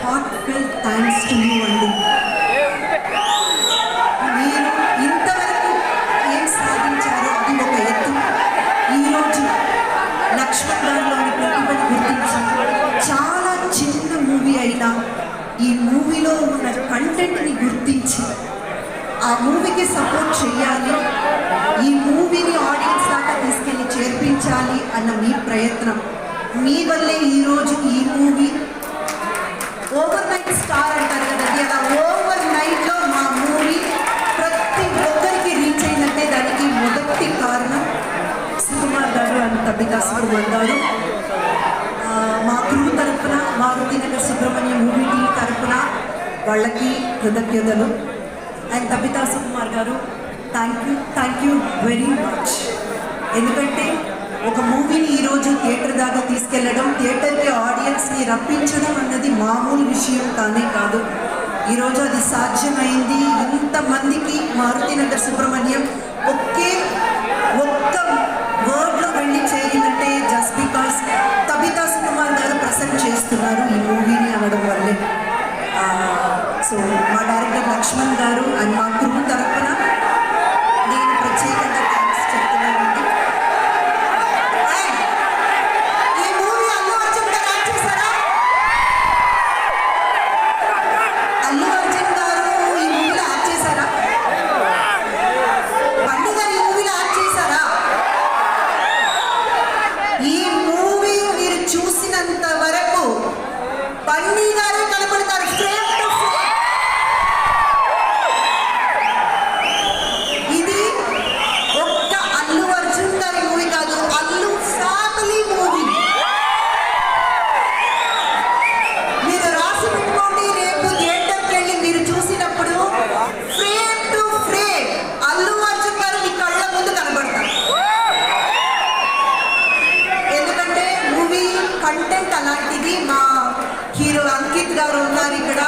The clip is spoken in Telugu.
Heart full thanks to you అండి మీరు ఇంతవరకు ఏం సాధించారో అది ఒక ఎత్తు. ఈరోజు లక్ష్మణ్ గారిలోని ప్రతిభను గుర్తించి చాలా చిన్న మూవీ అయినా ఈ మూవీలో ఉన్న కంటెంట్ని గుర్తించి ఆ మూవీకి సపోర్ట్ చేయాలి ఈ మూవీని ఆడియన్స్ దాకా తీసుకెళ్ళి చేర్పించాలి అన్న మీ ప్రయత్నం. మీ వల్లే ఈరోజు ఈ మూవీ ఓవర్ నైట్ స్టార్ అంటారు కదండి అలా ఓవర్ నైట్లో మా మూవీ ప్రతి ఒక్కరికి రీచ్ అయిందంటే దానికి మొదటి కారణం సుకుమార్ గారు అండ్ తబితా సుకుమార్ గారు మా క్రూ తరపున మారుతి నగర్ సుబ్రహ్మణ్యం మూవీ టీం తరపున వాళ్ళకి కృతజ్ఞతలు. అండ్ తబితా సుకుమార్ గారు thank you thank you very much ఎందుకంటే ఒక మూవీని ఈరోజు థియేటర్ దాకా తీసుకెళ్ళడం థియేటర్కి ఆడియన్స్ని రప్పించడం అన్నది మామూలు విషయం కానే కాదు. ఈరోజు అది సాధ్యమైంది. ఇంతమందికి మారుతి నగర్ సుబ్రహ్మణ్యం మా హీరో అంకిత్ గారు ఉన్నారు ఇక్కడ.